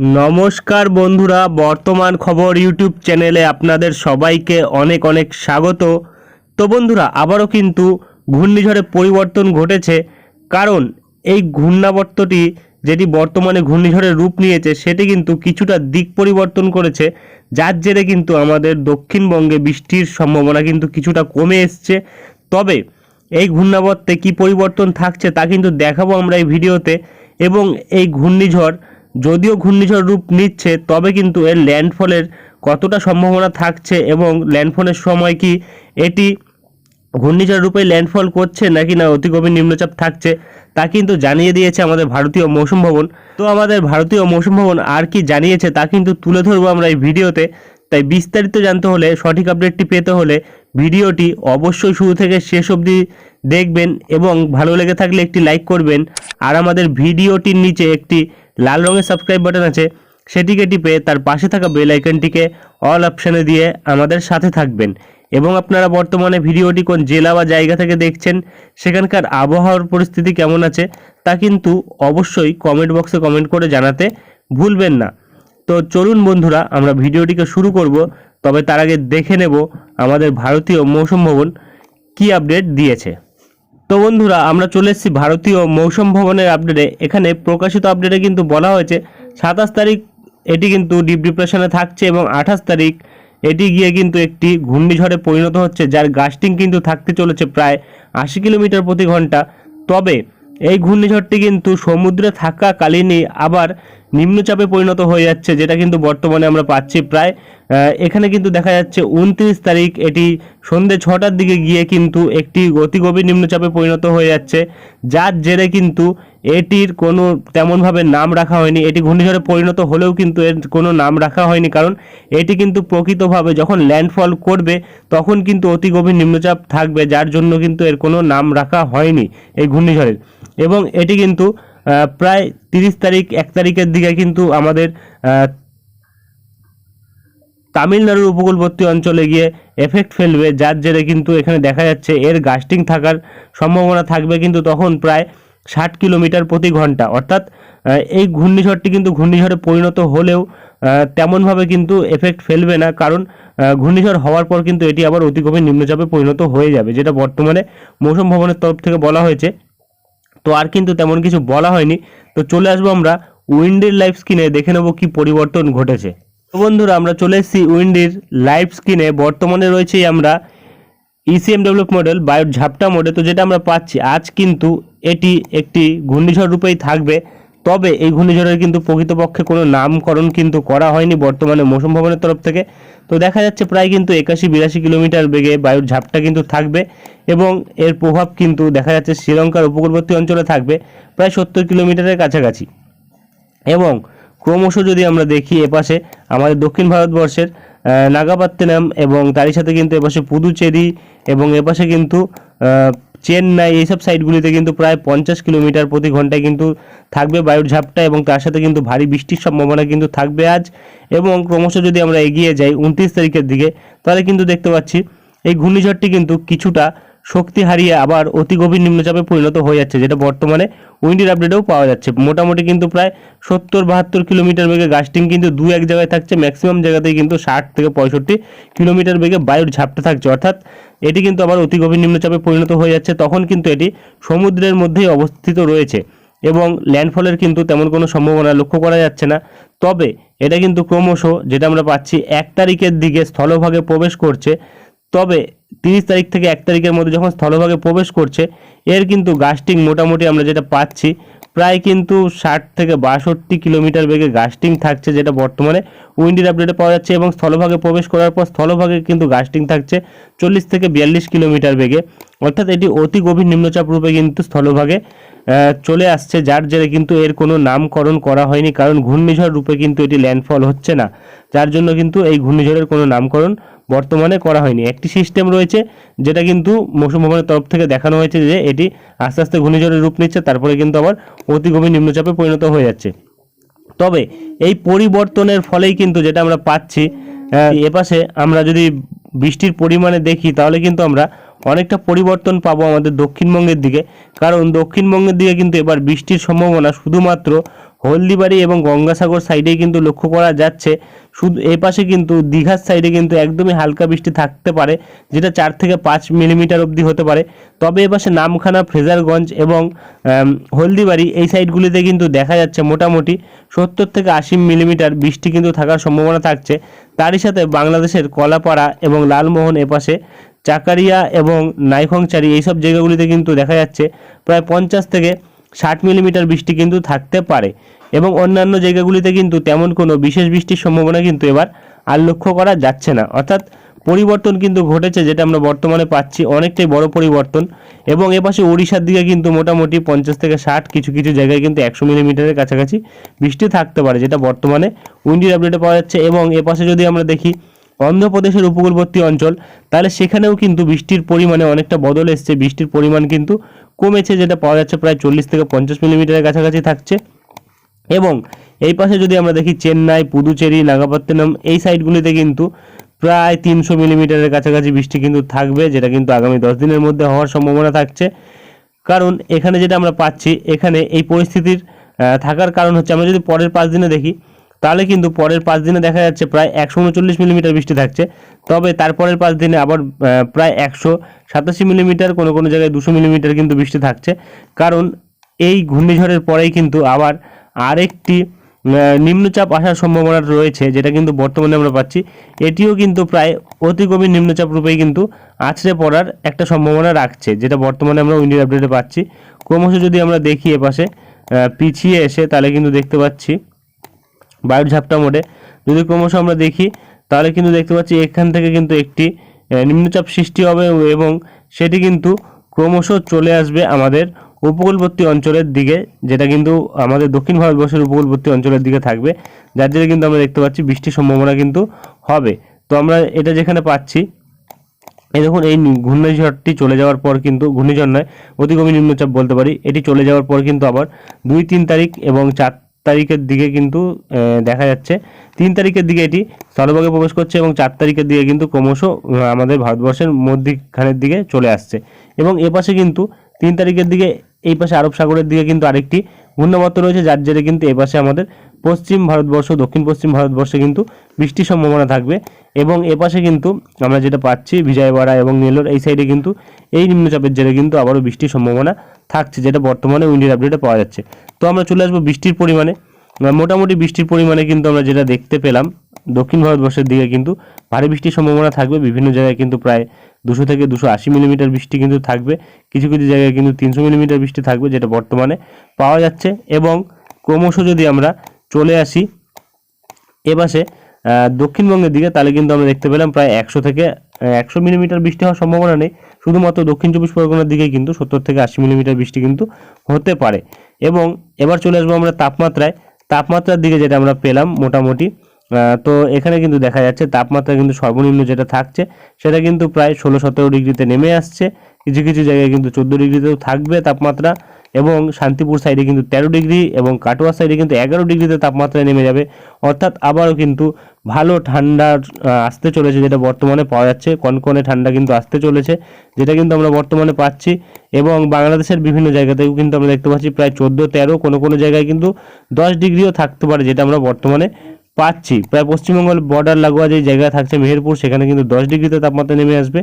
নমস্কার বন্ধুরা, বর্তমান খবর ইউটিউব চ্যানেলে আপনাদের সবাইকে অনেক অনেক স্বাগত। তো বন্ধুরা, আবারও কিন্তু ঘূর্ণিঝড়ে পরিবর্তন ঘটেছে, কারণ এই ঘূর্ণাবর্তটি যেটি বর্তমানে ঘূর্ণিঝড়ের রূপ নিয়েছে, সেটি কিন্তু কিছুটা দিক পরিবর্তন করেছে, যার জেরে কিন্তু আমাদের দক্ষিণবঙ্গে বৃষ্টির সম্ভাবনা কিন্তু কিছুটা কমে এসছে। তবে এই ঘূর্ণাবর্তে কি পরিবর্তন থাকছে তা কিন্তু দেখাবো আমরা এই ভিডিওতে, এবং এই ঘূর্ণিঝড় যদিও ঘূর্ণিঝড় রূপ নিচ্ছে, তবে কিন্তু এর ল্যান্ডফলের কতটা সম্ভাবনা থাকছে এবং ল্যান্ডফলের সময় কি এটি ঘূর্ণিঝড় রূপে ল্যান্ডফল করছে নাকি না অতি গভীর নিম্নচাপ থাকছে, তা কিন্তু জানিয়ে দিয়েছে আমাদের ভারতীয় মৌসুম ভবন। তো আমাদের ভারতীয় মৌসুম ভবন আর কি জানিয়েছে তা কিন্তু তুলে ধরবো আমরা এই ভিডিওতে। তাই বিস্তারিত জানতে হলে, সঠিক আপডেটটি পেতে হলে ভিডিওটি অবশ্যই শুরু থেকে শেষ অবধি দেখবেন এবং ভালো লেগে থাকলে একটি লাইক করবেন। আর আমাদের ভিডিওটির নিচে একটি লাল রঙের সাবস্ক্রাইব বাটন আছে, সেটিকে টিপে তার পাশে থাকা বেল আইকনটিকে অল অপশানে দিয়ে আমাদের সাথে থাকবেন। এবং আপনারা বর্তমানে ভিডিওটি কোন জেলা বা জায়গা থেকে দেখছেন, সেখানকার আবহাওয়ার পরিস্থিতি কেমন আছে, তা কিন্তু অবশ্যই কমেন্ট বক্সে কমেন্ট করে জানাতে ভুলবেন না। তো চলুন বন্ধুরা, আমরা ভিডিওটিকে শুরু করব, তবে তার আগে দেখে নেব আমাদের ভারতীয় মৌসুম ভবন কী আপডেট দিয়েছে। তো বন্ধুরা, আমরা চলে এসেছি ভারতীয় মৌসুম ভবনের আপডেটে এখানে প্রকাশিত আপডেটে কিন্তু বলা হয়েছে, সাতাশ তারিখ এটি কিন্তু ডিপ ডিপ্রেশনে থাকছে এবং আঠাশ তারিখ এটি গিয়ে কিন্তু একটি ঘূর্ণিঝড়ে পরিণত হচ্ছে, যার গাস্টিং কিন্তু থাকতে চলেছে প্রায় আশি কিলোমিটার প্রতি ঘণ্টা। তবে এই ঘূর্ণিঝড়টি কিন্তু সমুদ্রে থাকাকালীনই আবার নিম্নচাপে পরিণত হয়ে যাচ্ছে, যেটা কিন্তু বর্তমানে আমরা পাচ্ছি প্রায় এখানে কিন্তু দেখা যাচ্ছে উনত্রিশ তারিখ, এটি সন্ধে ছটার দিকে গিয়ে কিন্তু একটি অতি গভীর নিম্নচাপে পরিণত হয়ে যাচ্ছে। যার জেরে কিন্তু এটির কোনো তেমনভাবে নাম রাখা হয়নি, এটি ঘূর্ণিঝড়ে পরিণত হলেও কিন্তু এর কোনো নাম রাখা হয়নি, কারণ এটি কিন্তু প্রকৃতভাবে যখন ল্যান্ডফল করবে, তখন কিন্তু অতি গভীর নিম্নচাপ থাকবে, যার জন্য কিন্তু এর কোনো নাম রাখা হয়নি এই ঘূর্ণিঝড়ের। এবং এটি কিন্তু প্রায় তিরিশ তারিখ, এক তারিখের দিকে কিন্তু আমাদের তামিলনাড়ুর উপকূলবর্তী অঞ্চলে গিয়ে এফেক্ট ফেলবে। যার জেরে কিন্তু এখানে দেখা যাচ্ছে এর গাস্টিং থাকার সম্ভাবনা থাকবে কিন্তু তখন প্রায় ষাট কিলোমিটার প্রতি ঘণ্টা। অর্থাৎ এই ঘূর্ণিঝড়টি কিন্তু ঘূর্ণিঝড়ে পরিণত হলেও তেমনভাবে কিন্তু এফেক্ট ফেলবে না। কারণ ঘূর্ণিঝড় হওয়ার পর কিন্তু এটি আবার অতি নিম্নচাপে পরিণত হয়ে যাবে, যেটা বর্তমানে মৌসুম ভবনের তরফ থেকে বলা হয়েছে। তো আর কিন্তু তেমন কিছু বলা হয়নি। তো চলে আসব আমরা উইন্ডির লাইভ স্ক্রিনে দেখে নেব কি পরিবর্তন ঘটেছে। তো বন্ধুরা, আমরা চলে এসেছি উইন্ডির লাইভ স্ক্রিনে বর্তমানে রয়েছে আমরা ইসিএম ডেভেলপ মডেল বায়ুর ঝাপটা মডেল তো যেটা আমরা পাচ্ছি, আজ কিন্তু এটি একটি ঘূর্ণিঝড় রূপেই থাকবে। তবে এই ঘূর্ণিঝড়ের কিন্তু প্রকৃতপক্ষে কোনো নামকরণ কিন্তু করা হয়নি বর্তমানে মৌসুম ভবনের তরফ থেকে। তো দেখা যাচ্ছে প্রায় কিন্তু একাশি বিরাশি কিলোমিটার বেগে বায়ুর ঝাপটা কিন্তু থাকবে। এবং এর প্রভাব কিন্তু দেখা যাচ্ছে শ্রীলঙ্কার উপকূলবর্তী অঞ্চলে থাকবে প্রায় সত্তর কিলোমিটারের কাছাকাছি। এবং ক্রমশ যদি আমরা দেখি এপাশে আমাদের দক্ষিণ ভারতবর্ষের নাগাপাত্তিনাম এবং তারই সাথে কিন্তু এপাশে পুদুচেরি এবং এপাশে কিন্তু চেন্নাই এইসব সাইডগুলিতে কিন্তু প্রায় পঞ্চাশ কিলোমিটার প্রতি ঘন্টায় কিন্তু থাকবে বায়ুর ঝাপটা এবং তার সাথে কিন্তু ভারী বৃষ্টির সম্ভাবনা কিন্তু থাকবে আজ। এবং ক্রমশ যদি আমরা এগিয়ে যাই, উনত্রিশ তারিখের দিকে, তাহলে কিন্তু দেখতে পাচ্ছি এই ঘূর্ণিঝড়টি কিন্তু কিছুটা শক্তি হারিয়ে আবার অতি গভীর নিম্নচাপে পরিণত হয়ে যাচ্ছে, যেটা বর্তমানে উইন্ডির আপডেটেও পাওয়া যাচ্ছে। মোটামুটি কিন্তু প্রায় সত্তর বাহাত্তর কিলোমিটার বেগে গাস্টিং কিন্তু দু এক জায়গায় থাকছে, ম্যাক্সিমাম জায়গাতেই কিন্তু ষাট থেকে পঁয়ষট্টি কিলোমিটার বেগে বায়ুর ঝাপটা থাকছে। অর্থাৎ এটি কিন্তু আবার অতি গভীর নিম্নচাপে পরিণত হয়ে যাচ্ছে, তখন কিন্তু এটি সমুদ্রের মধ্যেই অবস্থিত রয়েছে এবং ল্যান্ডফলের কিন্তু তেমন কোনো সম্ভাবনা লক্ষ্য করা যাচ্ছে না। তবে এটা কিন্তু ক্রমশ, যেটা আমরা পাচ্ছি, এক তারিখের দিকে স্থলভাগে প্রবেশ করছে তবে তিরিশ তারিখ থেকে এক তারিখের মধ্যে যখন স্থলভাগে প্রবেশ করছে, এর কিন্তু গাস্টিং মোটামুটি আমরা যেটা পাচ্ছি, প্রায় কিন্তু ষাট থেকে বাষট্টি কিলোমিটার বেগে গাস্টিং থাকছে যেটা বর্তমানে উইন্ডির আপডেটে পাওয়া যাচ্ছে এবং স্থলভাগে প্রবেশ করার পর স্থলভাগে কিন্তু গাস্টিং থাকছে চল্লিশ থেকে বিয়াল্লিশ কিলোমিটার বেগে। অর্থাৎ এটি অতি গভীর নিম্নচাপ রূপে কিন্তু স্থলভাগে চলে আসছে, যার জেরে কিন্তু এর কোনো নামকরণ করা হয়নি, কারণ ঘূর্ণিঝড় রূপে কিন্তু এটি ল্যান্ডফল হচ্ছে না। যার জন্য কিন্তু এই ঘূর্ণিঝড়ের কোনো নামকরণ বর্তমানে করা হয়নি। একটি সিস্টেম রয়েছে, যেটা কিন্তু মৌসুম ভবনের তরফ থেকে দেখানো হয়েছে যে এটি আস্তে আস্তে ঘূর্ণিঝড়ের রূপ নিচ্ছে, তারপরে কিন্তু আবার অতি গভীর নিম্নচাপে পরিণত হয়ে যাচ্ছে। তবে এই পরিবর্তনের ফলেই কিন্তু যেটা আমরা পাচ্ছি এপাশে আমরা যদি বৃষ্টির পরিমাণে দেখি, তাহলে কিন্তু আমরা অনেকটা পরিবর্তন পাবো আমাদের দক্ষিণবঙ্গের দিকে। কারণ দক্ষিণবঙ্গের দিকে কিন্তু এবার বৃষ্টির সম্ভাবনা শুধুমাত্র হলদিবাড়ি এবং গঙ্গাসাগর সাইডেই কিন্তু লক্ষ্য করা যাচ্ছে। শুধু এই পাশে কিন্তু দীঘার সাইডে কিন্তু একদমই হালকা বৃষ্টি থাকতে পারে, যেটা চার থেকে পাঁচ মিলিমিটার অবধি হতে পারে। তবে এপাশে নামখানা, ফ্রেজারগঞ্জ এবং হলদিবাড়ি এই সাইডগুলিতে কিন্তু দেখা যাচ্ছে মোটামুটি সত্তর থেকে আশি মিলিমিটার বৃষ্টি কিন্তু থাকার সম্ভাবনা থাকছে। তারই সাথে বাংলাদেশের কলাপাড়া এবং লালমোহন এপাশে চাকারিয়া এবং নাইখংচারি এইসব জায়গাগুলিতে কিন্তু দেখা যাচ্ছে। প্রায় পঞ্চাশ থেকে ষাট মিলিমিটার বৃষ্টি কিন্তু থাকতে পারে এবং অন্যান্য জায়গাগুলিতে কিন্তু তেমন কোনো বিশেষ বৃষ্টির সম্ভাবনা কিন্তু এবার আর লক্ষ্য করা যাচ্ছে না। অর্থাৎ পরিবর্তন কিন্তু ঘটেছে যেটা আমরা বর্তমানে পাচ্ছি অনেকটাই বড় পরিবর্তন এবং এপাশে ওড়িশার দিকে কিন্তু মোটামুটি পঞ্চাশ থেকে ষাট কিছু কিছু জায়গায় কিন্তু একশো মিলিমিটারের কাছাকাছি বৃষ্টি থাকতে পারে যেটা বর্তমানে উইন্ডির আপডেটে পাওয়া যাচ্ছে এবং এপাশে যদি আমরা দেখি অন্ধ্রপ্রদেশের উপকূলবর্তী অঞ্চল, তাহলে সেখানেও কিন্তু বৃষ্টির পরিমাণে অনেকটা বদল এসছে। বৃষ্টির পরিমাণ কিন্তু কমেছে, যেটা পাওয়া যাচ্ছে প্রায় চল্লিশ থেকে পঞ্চাশ মিলিমিটারের কাছাকাছি থাকছে। এবং এই পাশে যদি আমরা দেখি চেন্নাই, পুদুচেরি, নাগাপত্তনম, এই সাইডগুলিতে কিন্তু প্রায় তিনশো মিলিমিটারের কাছাকাছি বৃষ্টি কিন্তু থাকবে, যেটা কিন্তু আগামী দশ দিনের মধ্যে হওয়ার সম্ভাবনা থাকছে। কারণ এখানে যেটা আমরা পাচ্ছি, এখানে এই পরিস্থিতির থাকার কারণ হচ্ছে, আমরা যদি পরের পাঁচ দিনে দেখি তাহলে কিন্তু পরের পাঁচ দিনে দেখা যাচ্ছে প্রায় একশো উনচল্লিশ মিলিমিটার বৃষ্টি থাকছে। তবে তারপরের পাঁচ দিনে আবার প্রায় একশো সাতাশি মিলিমিটার, কোনো কোনো জায়গায় দুশো মিলিমিটার কিন্তু বৃষ্টি থাকছে। কারণ এই ঘূর্ণিঝড়ের পরেই কিন্তু আবার আরেকটি নিম্নচাপ আসার সম্ভাবনা রয়েছে, যেটা কিন্তু বর্তমানে আমরা পাচ্ছি। এটিও কিন্তু প্রায় অতি গভীর নিম্নচাপ রূপেই কিন্তু আছড়ে পড়ার একটা সম্ভাবনা রাখছে, যেটা বর্তমানে আমরা উইন্ডির আপডেটে পাচ্ছি। ক্রমশ যদি আমরা দেখি এপাশে পিছিয়ে এসে তাহলে কিন্তু দেখতে পাচ্ছি বায়ুর ঝাপটা মোডে। যদি ক্রমশ আমরা দেখি, তাহলে কিন্তু দেখতে পাচ্ছি এখান থেকে কিন্তু একটি নিম্নচাপ সৃষ্টি হবে এবং সেটি কিন্তু ক্রমশ চলে আসবে আমাদের উপকূলবর্তী অঞ্চলের দিকে, যেটা কিন্তু আমাদের দক্ষিণ ভারতবর্ষের উপকূলবর্তী অঞ্চলের দিকে থাকবে। যার জন্য কিন্তু আমরা দেখতে পাচ্ছি বৃষ্টির সম্ভাবনা কিন্তু হবে। তো আমরা এটা যেখানে পাচ্ছি এই দেখুন, এই ঘূর্ণিঝড়টি চলে যাওয়ার পর কিন্তু, ঘূর্ণিঝড় নয়, অতি গভীর নিম্নচাপ বলতে পারি, এটি চলে যাওয়ার পর কিন্তু আবার দুই তিন তারিখ এবং চার তারিখের দিকে কিন্তু দেখা যাচ্ছে। তিন তারিখের দিকে এটি স্থলভাগে প্রবেশ করছে এবং চার তারিখের দিকে কিন্তু ক্রমশ আমাদের ভারতবর্ষের মধ্যখানের দিকে চলে আসছে। এবং এপাশে কিন্তু তিন তারিখের দিকে এই পাশে আরব সাগরের দিকে কিন্তু আরেকটি ঘূর্ণাবর্ত রয়েছে, যার জেরে কিন্তু এপাশে আমাদের পশ্চিম ভারতবর্ষ, দক্ষিণ পশ্চিম ভারতবর্ষে কিন্তু বৃষ্টির সম্ভাবনা থাকবে। এবং এপাশে কিন্তু আমরা যেটা পাচ্ছি, বিজয়বাড়া এবং নেলোর এই সাইডে কিন্তু এই নিম্নচাপের জেরে কিন্তু আবারও বৃষ্টির সম্ভাবনা থাকছে, যেটা বর্তমানে উইন্ডির আপডেটে পাওয়া যাচ্ছে। তো আমরা চলে আসব বৃষ্টির পরিমাণে। মোটামুটি বৃষ্টির পরিমাণে কিন্তু আমরা যেটা দেখতে পেলাম, দক্ষিণ ভারতবর্ষের দিকে কিন্তু ভারী বৃষ্টির সম্ভাবনা থাকবে। বিভিন্ন জায়গায় কিন্তু প্রায় দুশো থেকে দুশো আশি মিলিমিটার বৃষ্টি কিন্তু থাকবে। কিছু কিছু জায়গায় কিন্তু তিনশো মিলিমিটার বৃষ্টি থাকবে, যেটা বর্তমানে পাওয়া যাচ্ছে। এবং ক্রমশ যদি আমরা চলে আসি এপাশে দক্ষিণবঙ্গের দিকে, তাহলে কিন্তু আমরা দেখতে পেলাম প্রায় একশো থেকে একশো মিলিমিটার বৃষ্টি হওয়ার সম্ভাবনা নেই। শুধুমাত্র দক্ষিণ চব্বিশ পরগনার দিকে কিন্তু সত্তর থেকে আশি মিলিমিটার বৃষ্টি কিন্তু হতে পারে। এবং এবার চলে আসব আমরা তাপমাত্রায়। তাপমাত্রার দিকে যেটা আমরা পেলাম মোটামুটি তো এখানে কিন্তু দেখা যাচ্ছে তাপমাত্রা কিন্তু সর্বনিম্ন যেটা থাকছে, সেটা কিন্তু প্রায় ষোলো সতেরো ডিগ্রিতে নেমে আসছে। কিছু কিছু জায়গায় কিন্তু চোদ্দ ডিগ্রিতেও থাকবে তাপমাত্রা। এবং শান্তিপুর সাইডে কিন্তু তেরো ডিগ্রি এবং কাটোয়া সাইডে কিন্তু এগারো ডিগ্রিতে তাপমাত্রা নেমে যাবে। অর্থাৎ আবারও কিন্তু ভালো ঠান্ডা আসতে চলেছে যেটা বর্তমানে পাওয়া যাচ্ছে। কনকনে ঠান্ডা কিন্তু আসতে চলেছে, যেটা কিন্তু আমরা বর্তমানে পাচ্ছি। এবং বাংলাদেশের বিভিন্ন জায়গাতেও কিন্তু আমরা দেখতে পাচ্ছি প্রায় চোদ্দ তেরো কোনো কোনো জায়গায় কিন্তু দশ ডিগ্রিও থাকতে পারে যেটা আমরা বর্তমানে পাচ্ছি। প্রায় পশ্চিমবঙ্গ বর্ডার লাগোয়া যে জায়গা থাকছে মেহেরপুর, সেখানে কিন্তু দশ ডিগ্রিতে তাপমাত্রা নেমে আসবে।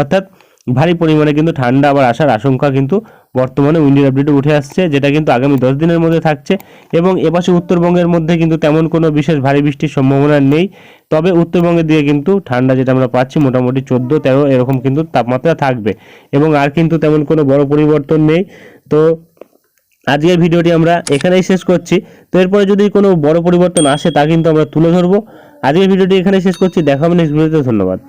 অর্থাৎ ভারী পরিমাণে কিন্তু ঠান্ডা আবার আসার আশঙ্কা কিন্তু বর্তমানে উইন্ডির আপডেটে উঠে আসছে, যেটা কিন্তু আগামী দশ দিনের মধ্যে থাকছে এবং এপাশে উত্তরবঙ্গের মধ্যে কিন্তু তেমন কোনো বিশেষ ভারী বৃষ্টির সম্ভাবনা নেই। তবে উত্তরবঙ্গের দিকে কিন্তু ঠান্ডা যেটা আমরা পাচ্ছি মোটামুটি চোদ্দ, তেরো এরকম কিন্তু তাপমাত্রা থাকবে এবং আর কিন্তু তেমন কোনো বড় পরিবর্তন নেই। তো আজকের ভিডিওটি আমরা এখানেই শেষ করছি। তো এরপরে যদি কোনো বড় পরিবর্তন আসে তা কিন্তু আমরা তুলে ধরবো। আজকের ভিডিওটি এখানে শেষ করছি। দেখা হবে নেক্সট ভিডিওতে ধন্যবাদ।